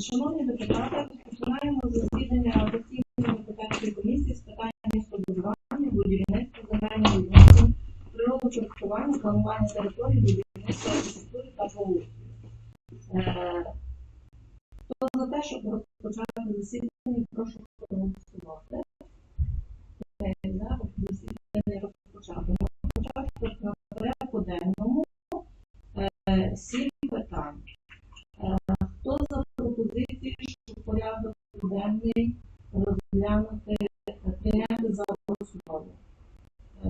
Шановні депутати, починаємо засідання постійної депутатської комісії з питань містобудування, будівництва, земельних відносин, природокористування, планування території, будівництва архітектури та благоустрою. Е, Хто за те, щоб розпочати засідання, прошу проголосувати. Е, Засідання розпочати. На початку на порядку денному е, сім питань. Е, Хто за пропозицію, щоб порядок денний розглянути, прийняти за основу? Е,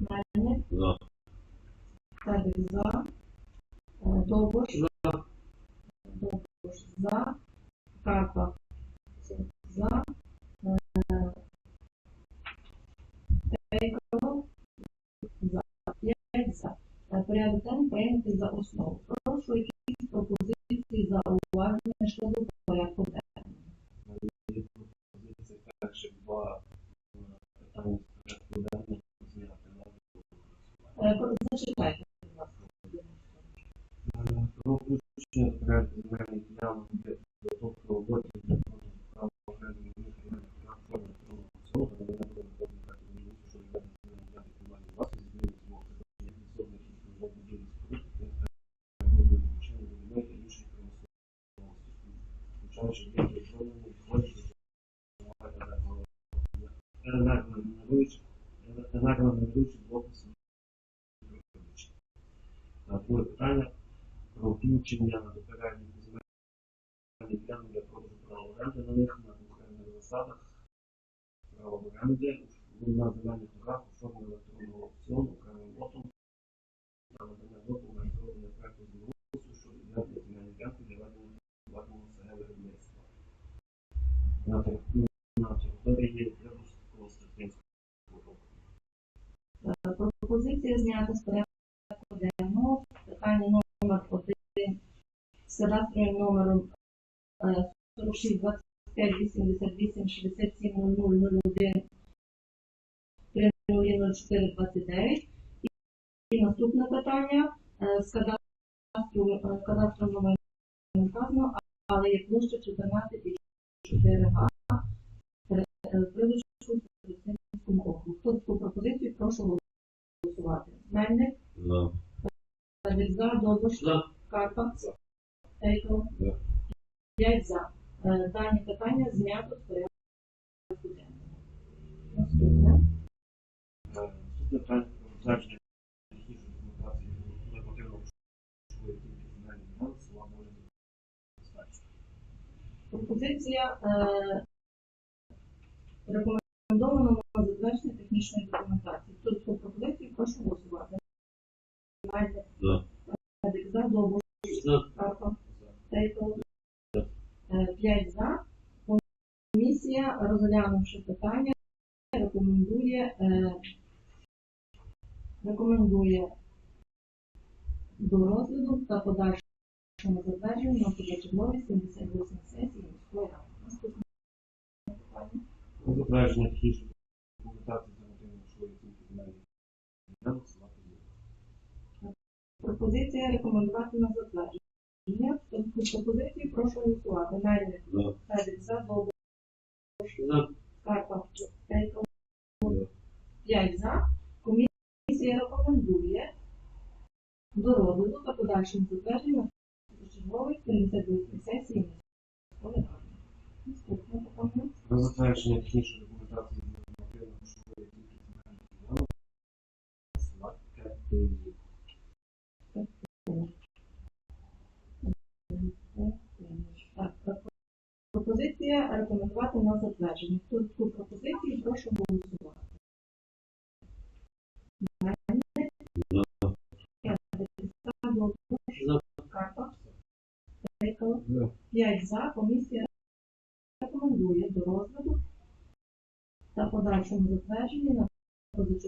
Мельник, За. Федик за, Е, Довбуш, Довбуш за, Карпа за, Е, за, п'ять за. Порядок денний за основу. Прошу якісь пропозиції зауваження щодо порядку денного. Є пропозиція перші два е, питання з порядку денного зняти на Е, про- Зачитайте, будь ласка. Е, Про включення в порядку земельних ділянок для підготовки роботи для продажу права окремих земельних ділянок форми електронного аукціону та надання додаткових проектів місця, що відведення земельних ділянок комунальної власності, зміни з мов призначення відсотних і службових будівель споруд, та грубої вчини водяної та іншої промисловості, включаючи об'єкти оборонені, відходячи енергогенеруючих енергогенеруючих блоків сімейних Друге питання про включення до переліку земельних ділянок для продажу права оренди на них на окремих засадах права оренди на земельних торгах у формі електронного аукціону окремим лотом та надання дозволу на розроблення проекту землеустрою щодо відведення земельної ділянки для ведення приватного СГ виробництва на на території Пропозиція знята з порядку денного. Питання номер один з кадастровим номером е, 46 25 88 67 00 01 304 29. І- наступне питання е, з кадастру, е, кадастровим номером не вказано, але є площа 14 і 4 га Прилучку Старостинському округу. Хто таку пропозицію, прошу голосувати. Мельник, за, Довбуш, За. Карпа, За. За. П'ять за. Е, Дані питання знято з порядку денного. Наступне. Наступне питання про затвердження технічної документації нормативного грошової оцінки земельних ділянок села Стачка. Пропозиція е, рекомендовано на затвердження технічної документації. Хто за таку пропозицію, прошу голосувати. Мельник, За. Федик за, Довбуш, За. Карпа, За. Тейкова. За. П'ять за. Комісія, розглянувши питання, рекомендує, е, рекомендує до розгляду та подальшому затвердженню на позачерговій 78 сесії міської ради. Наступне питання. Затвердження технічної документації грошової оцінки земельних ділянок. Пропозиція рекомендувати на затвердження. Хто за таку пропозицію, прошу голосувати. Мельник, За. Федик, за, Довбуш, За. Карпа, Тейкова, За. 5 за. Комісія рекомендує до розгляду та подальшому затвердженню чергової 78 сесії. Наступне питання. Про затвердження технічної документації нормативної грошової оцінки земельних ділянок села Катиїв. Так, пропозиція рекомендувати на затвердження. Хто таку пропозицію, прошу голосувати. Тейкало. За. 5 за. Комісія рекомендує до розгляду та подальшому затвердженню на позачерговій